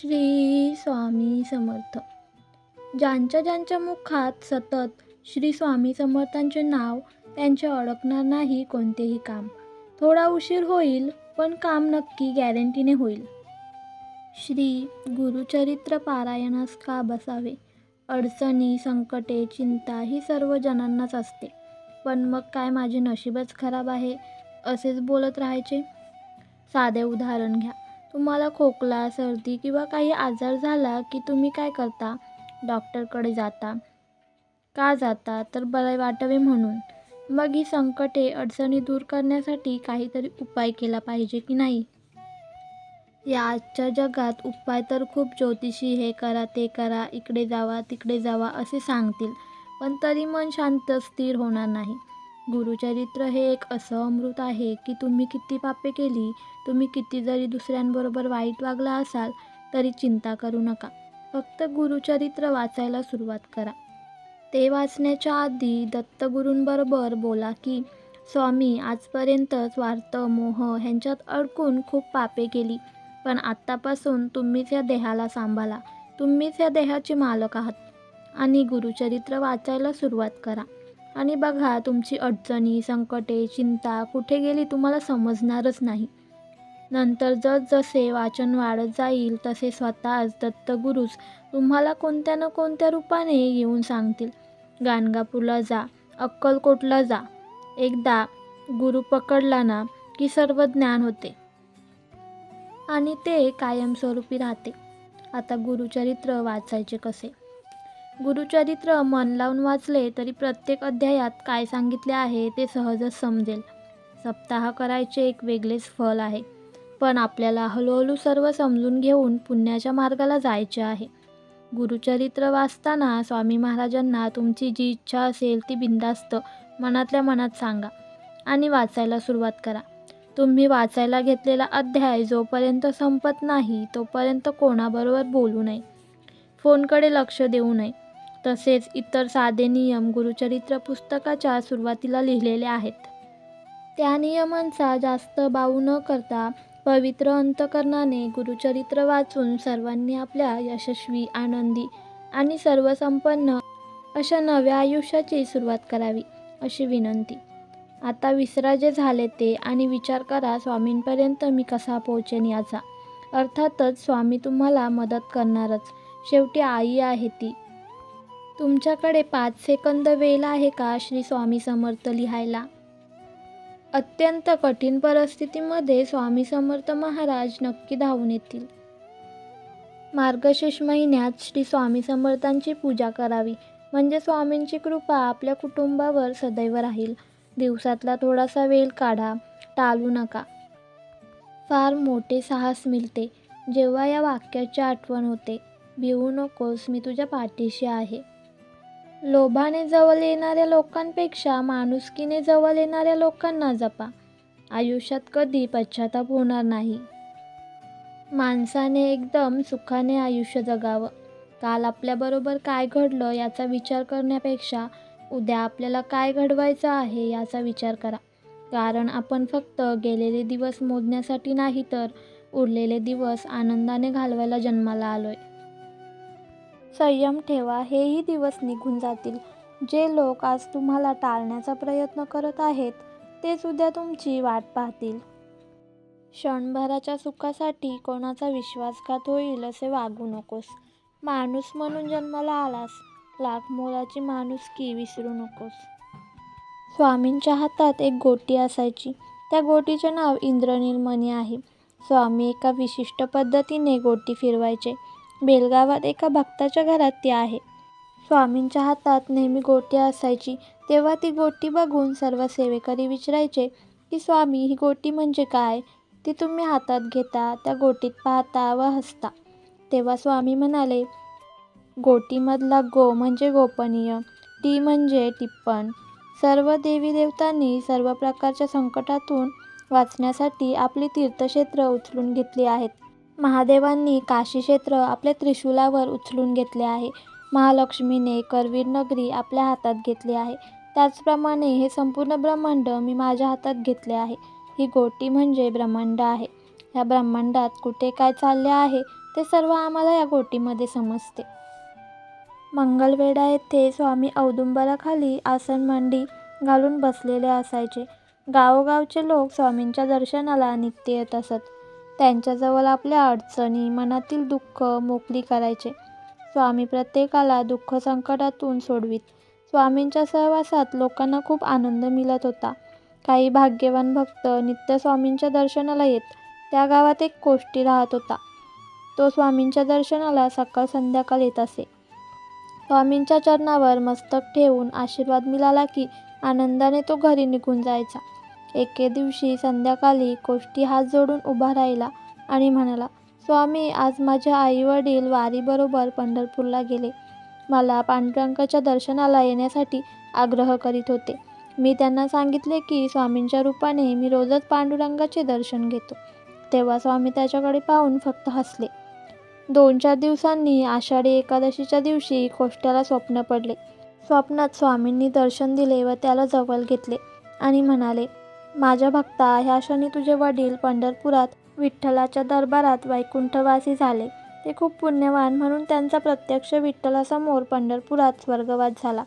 श्री स्वामी समर्थ. ज्यांच्या ज्यांच्या मुखात सतत श्री स्वामी समर्थांचे नाव त्यांचे अडकणार नाही कोणतेही काम. थोडा उशीर होईल पण काम नक्की गॅरंटीने होईल. श्री गुरुचरित्र पारायणास का बसावे? अडचणी संकटे चिंता ही सर्व जणांनाच असते. पण मग काय माझे नशीबच खराब आहे असेच बोलत राहायचे? साधे उदाहरण घ्या. तुम्हाला खोकला सर्दी किंवा काही आजार झाला की तुम्ही काय करता? डॉक्टरकडे जाता. का जाता? तर बरे वाटावे म्हणून. मग ही संकटे अडचणी दूर करण्यासाठी काहीतरी उपाय केला पाहिजे की नाही? या आजच्या जगात उपाय तर खूप ज्योतिषी हे करा ते करा इकडे जावा तिकडे जावा असे सांगतील. पण तरी मन शांत स्थिर होणार नाही. गुरुचरित्र हे एक असं अमृत आहे की तुम्ही किती पापे केली तुम्ही किती जरी दुसऱ्यांबरोबर वाईट वागला असाल तरी चिंता करू नका. फक्त गुरुचरित्र वाचायला सुरुवात करा. ते वाचण्याच्या आधी दत्तगुरूंबरोबर बोला की स्वामी आजपर्यंत स्वार्थ मोह ह्यांच्यात अडकून खूप पापे केली पण आत्तापासून तुम्हीच या देहाला सांभाळा तुम्हीच या देहाचे मालक आहात. आणि गुरुचरित्र वाचायला सुरुवात करा. आणि बघा तुमची अडचणी संकटे चिंता कुठे गेली तुम्हाला समजणारच नाही. नंतर जसजसे वाचन वाढत जाईल तसे स्वतःच दत्तगुरूच तुम्हाला कोणत्या ना कोणत्या रूपाने येऊन सांगतील. गाणगापूरला जा अक्कलकोटला जा. एकदा गुरु पकडला ना की सर्व ज्ञान होते. आणि ते कायमस्वरूपी राहते. आता गुरुचरित्र वाचायचे कसे? गुरुचरित्र मन लावून वाचले तरी प्रत्येक अध्यायात काय सांगितले आहे ते सहजच समजेल. सप्ताह करायचे एक वेगळेच फल आहे. पण आपल्याला हळूहळू सर्व समजून घेऊन पुण्याच्या मार्गाला जायचे आहे. गुरुचरित्र वाचताना स्वामी महाराजांना तुमची जी इच्छा असेल ती बिंदास्त मनातल्या मनात सांगा आणि वाचायला सुरुवात करा. तुम्ही वाचायला घेतलेला अध्याय जोपर्यंत संपत नाही तोपर्यंत कोणाबरोबर बोलू नये. फोनकडे लक्ष देऊ नये. तसेच इतर साधे नियम गुरुचरित्र पुस्तकाच्या सुरुवातीला लिहिलेले आहेत. त्या नियमांचा जास्त बाऊ न करता पवित्र अंतकरणाने गुरुचरित्र वाचून सर्वांनी आपल्या यशस्वी आनंदी आणि सर्वसंपन्न अशा नव्या आयुष्याची सुरुवात करावी अशी विनंती. आता विसरा जे झाले ते आणि विचार करा स्वामींपर्यंत मी कसा पोहोचेन याचा. अर्थातच स्वामी तुम्हाला मदत करणारच. शेवटी आई आहे ती. तुमच्याकडे पाच सेकंद वेळ आहे का श्री स्वामी समर्थ लिहायला? अत्यंत कठीण परिस्थितीमध्ये स्वामी समर्थ महाराज नक्की धावून येतील. मार्गशीर्ष महिन्यात श्री स्वामी समर्थांची पूजा करावी. म्हणजे स्वामींची कृपा आपल्या कुटुंबावर सदैव राहील. दिवसातला थोडासा वेळ काढा टाळू नका. फार मोठे साहस मिळते. जेव्हा या वाक्याची आठवण होते. भिवू नकोस मी तुझ्या पाठीशी आहे. लोभाने जवळ येणाऱ्या लोकांपेक्षा माणुसकीने जवळ येणाऱ्या लोकांना जपा. आयुष्यात कधी पश्चाताप होणार नाही. माणसाने एकदम सुखाने आयुष्य जगावं. काल आपल्याबरोबर काय घडलं याचा विचार करण्यापेक्षा उद्या आपल्याला काय घडवायचं आहे याचा विचार करा. कारण आपण फक्त गेलेले दिवस मोजण्यासाठी नाही तर उरलेले दिवस आनंदाने घालवायला जन्माला आलो आहे संयम ठेवा हेही दिवस निघून जातील. जे लोक आज तुम्हाला टाळण्याचा प्रयत्न करत आहेत तेच उद्या तुमची वाट पाहतील. क्षणभराच्या सुखासाठी कोणाचा विश्वासघात होईल असे वागू नकोस. माणूस म्हणून जन्माला आलास लाख मोलाची माणुसकी विसरू नकोस. स्वामींच्या हातात एक गोटी असायची. त्या गोटीचे नाव इंद्रनिलमणी आहे. स्वामी एका विशिष्ट पद्धतीने गोटी फिरवायचे. बेलगावात एका भक्ताच्या घरात ती आहे. स्वामींच्या हातात नेहमी गोटी असायची. तेव्हा ती गोटी बघून सर्व सेवेकरी विचारायचे की स्वामी ही गोटी म्हणजे काय? ती तुम्ही हातात घेता त्या गोटीत पाहता व हसता. तेव्हा स्वामी म्हणाले गोटीमधला गो म्हणजे गोपनीय टी म्हणजे टिप्पण. सर्व देवी देवतांनी सर्व प्रकारच्या संकटातून वाचण्यासाठी आपली तीर्थक्षेत्र उचलून घेतली आहेत. महादेवांनी काशी क्षेत्र आपल्या त्रिशूलावर उचलून घेतले आहे. महालक्ष्मीने करवीर नगरी आपल्या हातात घेतली आहे. त्याचप्रमाणे हे संपूर्ण ब्रह्मांड मी माझ्या हातात घेतले आहे. ही गोटी म्हणजे ब्रह्मांड आहे. या ब्रह्मांडात कुठे काय चालले आहे ते सर्व आम्हाला या गोटीमध्ये समजते. मंगलवेढा येथे स्वामी औदुंबराखाली आसन मांडी घालून बसलेले असायचे. गावोगावचे लोक स्वामींच्या दर्शनाला नित्य येत असत. त्यांच्याजवळ आपल्या अडचणी मनातील दुःख मोकळी करायचे. स्वामी प्रत्येकाला दुःख संकटातून सोडवीत. स्वामींच्या सहवासात लोकांना खूप आनंद मिळत होता. काही भाग्यवान भक्त नित्य स्वामींच्या दर्शनाला येत. त्या गावात एक कोष्टी राहत होता. तो स्वामींच्या दर्शनाला सकाळ संध्याकाळ येत असे. स्वामींच्या चरणावर मस्तक ठेवून आशीर्वाद मिळाला की आनंदाने तो घरी निघून जायचा. एके दिवशी संध्याकाळी कोष्टी हात जोडून उभा राहिला आणि म्हणाला स्वामी आज माझे आई वडील वारीबरोबर पंढरपूरला गेले. मला पांडुरंगाच्या दर्शनाला येण्यासाठी आग्रह करीत होते. मी त्यांना सांगितले की स्वामींच्या रूपाने मी रोजच पांडुरंगाचे दर्शन घेतो. तेव्हा स्वामी त्याच्याकडे पाहून फक्त हसले. दोन चार दिवसांनी आषाढी एकादशीच्या दिवशी कोष्ट्याला स्वप्न पडले. स्वप्नात स्वामींनी दर्शन दिले व त्याला जवळ घेतले आणि म्हणाले माझ्या भक्ता ह्या क्षणी तुझे वडील पंढरपुरात विठ्ठलाच्या दरबारात वैकुंठवासी झाले. ते खूप पुण्यवान म्हणून त्यांचा प्रत्यक्ष विठ्ठलासमोर पंढरपुरात स्वर्गवास झाला.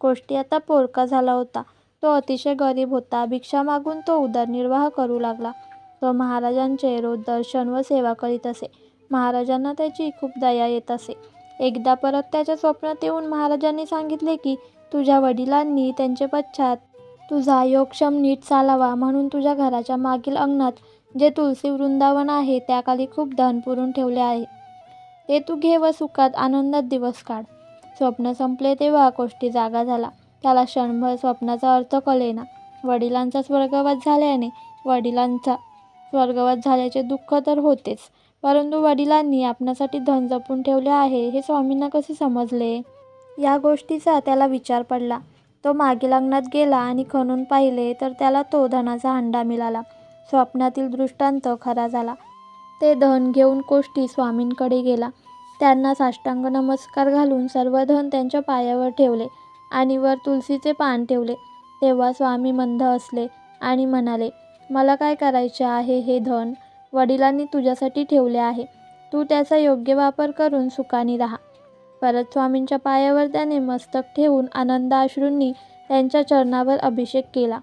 कोष्टी आता पोरका झाला होता. तो अतिशय गरीब होता. भिक्षा मागून तो उदरनिर्वाह करू लागला. तो महाराजांचे रोज दर्शन व सेवा करीत असे. महाराजांना त्याची खूप दया येत असे. एकदा परत त्याच्या स्वप्नात येऊन महाराजांनी सांगितले की तुझ्या वडिलांनी त्यांचे पश्चात तुझा योगक्षम नीट चालावा म्हणून तुझ्या घराच्या मागील अंगणात जे तुलसी वृंदावन आहे त्याखाली खूप धन पुरून ठेवले आहे. ते तू घे व सुखात आनंदात दिवस काढ. स्वप्न संपले तेव्हा कोष्टी जागा झाला. त्याला क्षणभर स्वप्नाचा अर्थ कळेना. वडिलांचा स्वर्गवास झाल्याने वडिलांचा स्वर्गवास झाल्याचे दुःख तर होतेच परंतु वडिलांनी आपणासाठी धन जपून ठेवले आहे हे स्वामींना कसे समजले? या गोष्टीचा त्याला विचार पडला. तो मागील अंगणात गेला आणि खणून पाहिले तर त्याला तो धनाचा हंडा मिळाला. स्वप्नातील दृष्टांत खरा झाला. ते धन घेऊन कोष्टी स्वामींकडे गेला. त्यांना साष्टांग नमस्कार घालून सर्व धन त्यांच्या पायावर ठेवले आणि वर तुलसीचे पान ठेवले. तेव्हा स्वामी मंद असले आणि म्हणाले मला काय करायचे आहे हे धन? वडिलांनी तुझ्यासाठी ठेवले आहे. तू त्याचा योग्य वापर करून सुखाने राहा. परत स्वामींच्या पायावर त्याने मस्तक ठेवून आनंदाश्रूंनी त्यांच्या चरणावर अभिषेक केला.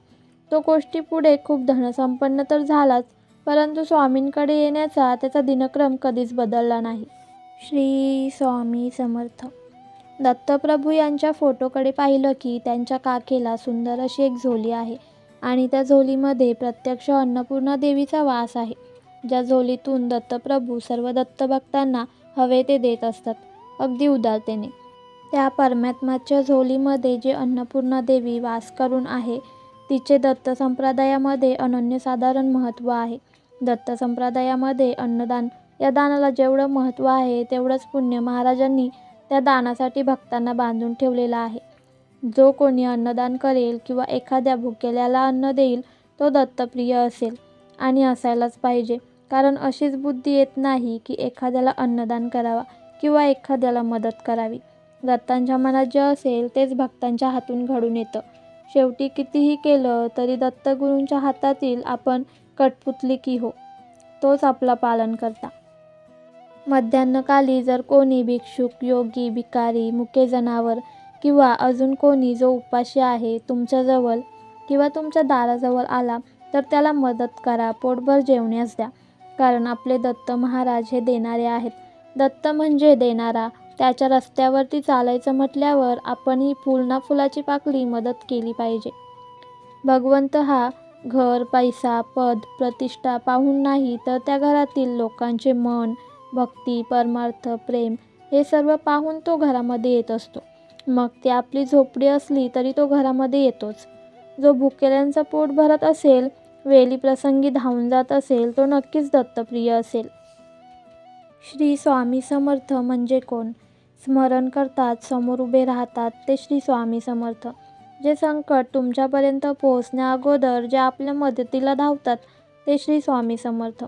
तो गोष्टी पुढे खूप धनसंपन्न तर झालाच परंतु स्वामींकडे येण्याचा त्याचा दिनक्रम कधीच बदलला नाही. श्री स्वामी समर्थ. दत्तप्रभू यांच्या फोटोकडे पाहिलं की त्यांच्या काखेला सुंदर अशी एक झोली आहे आणि त्या झोलीमध्ये प्रत्यक्ष अन्नपूर्णा देवीचा वास आहे. ज्या झोलीतून दत्तप्रभू सर्व दत्तभक्तांना हवे ते देत असतात. अगदी उदारतेने. त्या परमात्माच्या झोलीमध्ये जे अन्नपूर्णा देवी वास करून आहे तिचे दत्त संप्रदायामध्ये अनन्यसाधारण महत्त्व आहे. दत्त संप्रदायामध्ये अन्नदान या दानाला जेवढं महत्त्व आहे तेवढंच पुण्य महाराजांनी त्या दानासाठी भक्तांना बांधून ठेवलेलं आहे. जो कोणी अन्नदान करेल किंवा एखाद्या भुकेल्याला अन्न देईल तो दत्तप्रिय असेल आणि असायलाच पाहिजे. कारण अशीच बुद्धी येत नाही की एखाद्याला अन्नदान करावा. किंवा एखाद्याला मदत करावी. दत्तांच्या मनात जे असेल तेच भक्तांच्या हातून घडून येतं. शेवटी कितीही केलं तरी दत्तगुरूंच्या हातातील आपण कठपुतली की हो तोच आपला पालन करता. मध्यान्हकाली जर कोणी भिक्षुक योगी भिकारी मुके जनावर किंवा अजून कोणी जो उपाशी आहे तुमच्याजवळ किंवा तुमच्या दाराजवळ आला तर त्याला मदत करा पोटभर जेवण्यास द्या. कारण आपले दत्त महाराज हे देणारे आहेत. दत्त म्हणजे देणारा. त्याच्या रस्त्यावरती चालायचं म्हटल्यावर आपण ही फुल ना फुलाची पाकळी मदत केली पाहिजे. भगवंत हा घर पैसा पद प्रतिष्ठा पाहून नाही तर त्या घरातील लोकांचे मन भक्ती परमार्थ प्रेम हे सर्व पाहून तो घरामध्ये येत असतो. मग ती आपली झोपडी असली तरी तो घरामध्ये येतोच. जो भुकेल्यांचं पोट भरत असेल वेली प्रसंगी धावून जात असेल तो नक्कीच दत्तप्रिय असेल. श्री स्वामी समर्थ म्हणजे कोण? स्मरण करतात समोर उभे राहतात ते श्री स्वामी समर्थ. जे संकट तुमच्यापर्यंत पोहोचण्या अगोदर जे आपल्या मदतीला धावतात ते श्री स्वामी समर्थ.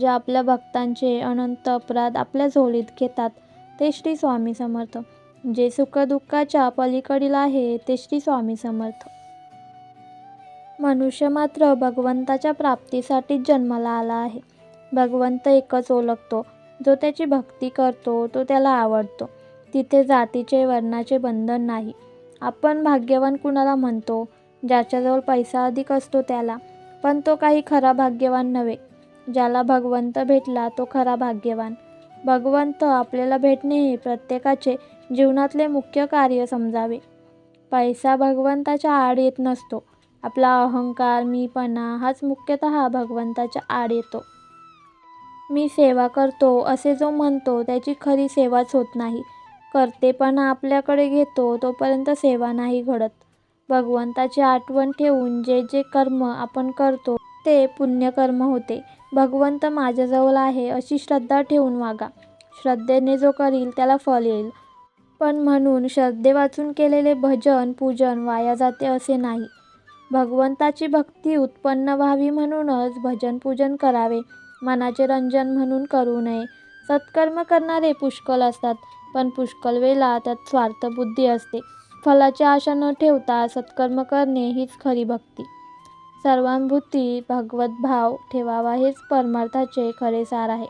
जे आपल्या भक्तांचे अनंत अपराध आपल्या झोळीत घेतात ते श्री स्वामी समर्थ. जे सुखदुःखाच्या पलीकडील आहे ते श्री स्वामी समर्थ. मनुष्य मात्र भगवंताच्या प्राप्तीसाठीच जन्माला आला आहे. भगवंत एकच ओळखतो. जो त्याची भक्ती करतो तो त्याला आवडतो. तिथे जातीचे वर्णाचे बंधन नाही. आपण भाग्यवान कुणाला म्हणतो? ज्याच्याजवळ पैसा अधिक असतो त्याला. पण तो काही खरा भाग्यवान नव्हे. ज्याला भगवंत भेटला तो खरा भाग्यवान. भगवंत आपल्याला भेटणे हे प्रत्येकाचे जीवनातले मुख्य कार्य समजावे. पैसा भगवंताच्या आड येत नसतो. आपला अहंकार मीपणा हाच मुख्यतः भगवंताच्या आड येतो. मी सेवा करतो असे जो म्हणतो त्याची खरी सेवाच होत नाही. कर्तेपणा आपल्याकडे घेतो तोपर्यंत सेवा नाही घडत. भगवंताची आठवण ठेवून जे जे कर्म आपण करतो ते पुण्यकर्म होते. भगवंत माझ्याजवळ आहे अशी श्रद्धा ठेवून वागा. श्रद्धेने जो करील त्याला फल येईल. पण म्हणून श्रद्धेवाचून केलेले भजन पूजन वाया जाते असे नाही. भगवंताची भक्ती उत्पन्न व्हावी म्हणूनच भजन पूजन करावे. मनाचे रंजन म्हणून करू नये. सत्कर्म करणारे पुष्कळ असतात पण पुष्कळ वेळा त्यात स्वार्थबुद्धी असते. फलाची आशा न ठेवता सत्कर्म करणे हीच खरी भक्ती. सर्वानुभूती भगवतभाव ठेवावा हेच परमार्थाचे खरे सार आहे.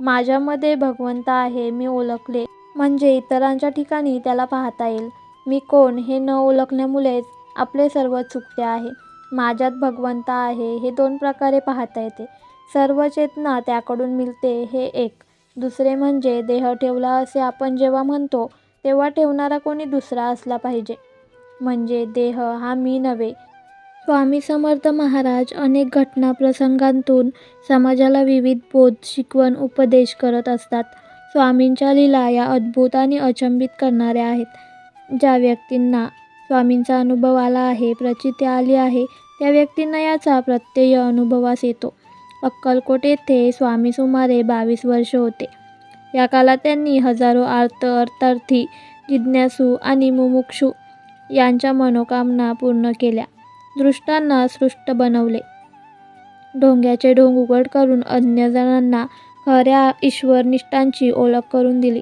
माझ्यामध्ये भगवंत आहे मी ओळखले. म्हणजे इतरांच्या ठिकाणी त्याला पाहता येईल. मी कोण हे न ओळखल्यामुळेच आपले सर्व चुकते आहे. माझ्यात भगवंत आहे हे दोन प्रकारे पाहता येते. सर्व चेतना त्याकडून मिळते हे एक. दुसरे म्हणजे देह ठेवला असे आपण जेव्हा म्हणतो तेव्हा ठेवणारा कोणी दुसरा असला पाहिजे. म्हणजे देह हा मी नव्हे. स्वामी समर्थ महाराज अनेक घटना प्रसंगांतून समाजाला विविध बोध शिकवण उपदेश करत असतात. स्वामींच्या लीला या अद्भुत आणि अचंबित करणाऱ्या आहेत. ज्या व्यक्तींना स्वामींचा अनुभव आला आहे प्रचिती आली आहे त्या व्यक्तींना याचा प्रत्यय अनुभवास येतो. अक्कलकोट येथे स्वामी सुमारे बावीस वर्ष होते. या काळात त्यांनी हजारो आर्त अर्थार्थी जिज्ञासू आणि मुमुक्षू यांच्या मनोकामना पूर्ण केल्या. दृष्टांना सृष्ट बनवले. ढोंग्याचे ढोंग उघड करून अन्यजणांना खऱ्या ईश्वरनिष्ठांची ओळख करून दिली.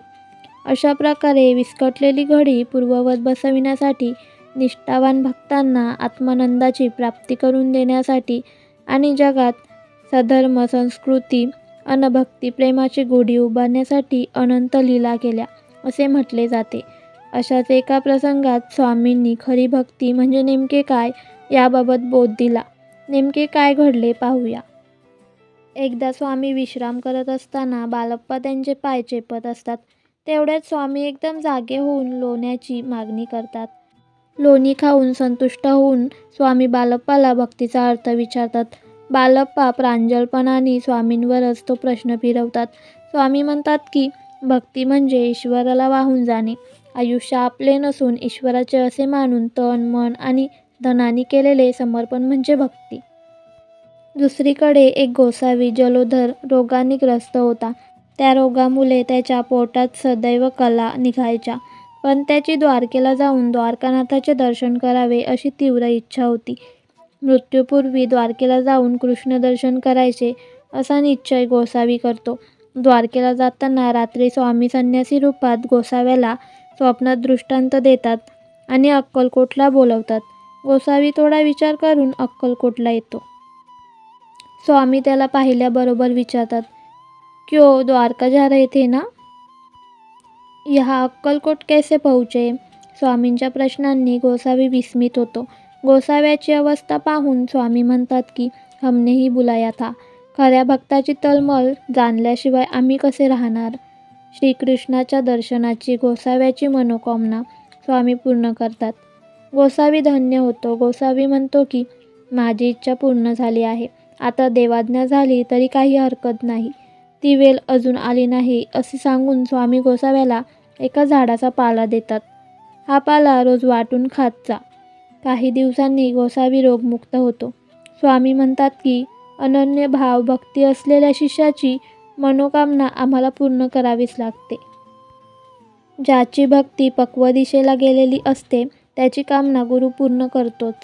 अशा प्रकारे विस्कटलेली घडी पूर्ववत बसविण्यासाठी निष्ठावान भक्तांना आत्मानंदाची प्राप्ती करून देण्यासाठी आणि जगात सधर्म संस्कृती अनभक्ती प्रेमाची गोडी उभारण्यासाठी अनंत लीला केल्या असे म्हटले जाते. अशाच एका प्रसंगात स्वामींनी खरी भक्ती म्हणजे नेमके काय याबाबत बोध दिला. नेमके काय घडले पाहूया. एकदा स्वामी विश्राम करत असताना बालप्पा त्यांचे पाय चेपत असतात. तेवढ्यात स्वामी एकदम जागे होऊन लोण्याची मागणी करतात. लोणी खाऊन संतुष्ट होऊन स्वामी बालप्पाला भक्तीचा अर्थ विचारतात. बालप्पा प्रांजळपणाने स्वामींवरच तो प्रश्न फिरवतात. स्वामी म्हणतात की भक्ती म्हणजे ईश्वराला वाहून जाणे. आयुष्य आपले नसून ईश्वराचे असे मानून तन मन आणि धनाने केलेले समर्पण म्हणजे भक्ती. दुसरीकडे एक गोसावी जलोधर रोगाने ग्रस्त होता. त्या रोगामुळे त्याच्या पोटात सदैव कला निघायच्या. पण त्याची द्वारकेला जाऊन द्वारकानाथाचे दर्शन करावे अशी तीव्र इच्छा होती. मृत्यूपूर्वी द्वारकेला जाऊन कृष्ण दर्शन करायचे असा निश्चय गोसावी करतो. द्वारकेला जाताना रात्री स्वामी संन्यासी रूपात गोसाव्याला स्वप्नात दृष्टांत देतात आणि अक्कलकोटला बोलवतात. गोसावी थोडा विचार करून अक्कलकोटला येतो. स्वामी त्याला पाहिल्याबरोबर विचारतात क्यो द्वारका जा रहे थे ना? यहाँ अक्कलकोट कैसे पहुँचे? स्वामींच्या प्रश्नांनी गोसावी विस्मित होतो. गोसाव्याची अवस्था पाहून स्वामी म्हणतात की हमनेही बुलाया था. खऱ्या भक्ताची तळमळ जाणल्याशिवाय आम्ही कसे राहणार? श्रीकृष्णाच्या दर्शनाची गोसाव्याची मनोकामना स्वामी पूर्ण करतात. गोसावी धन्य होतो. गोसावी म्हणतो की माझी इच्छा पूर्ण झाली आहे. आता देवाज्ञा झाली तरी काही हरकत नाही. ती वेल अजून आली नाही असे सांगून स्वामी गोसाव्याला एका झाडाचा पाला देतात. हा पाला रोज वाटून खात जा. काही दिवसांनी गोसावी रोगमुक्त होतो. स्वामी म्हणतात की अनन्य भाव भक्ती असलेल्या शिष्याची मनोकामना आम्हाला पूर्ण करावीच लागते. ज्याची भक्ती पक्व दिशेला गेलेली असते त्याची कामना गुरु पूर्ण करतोच.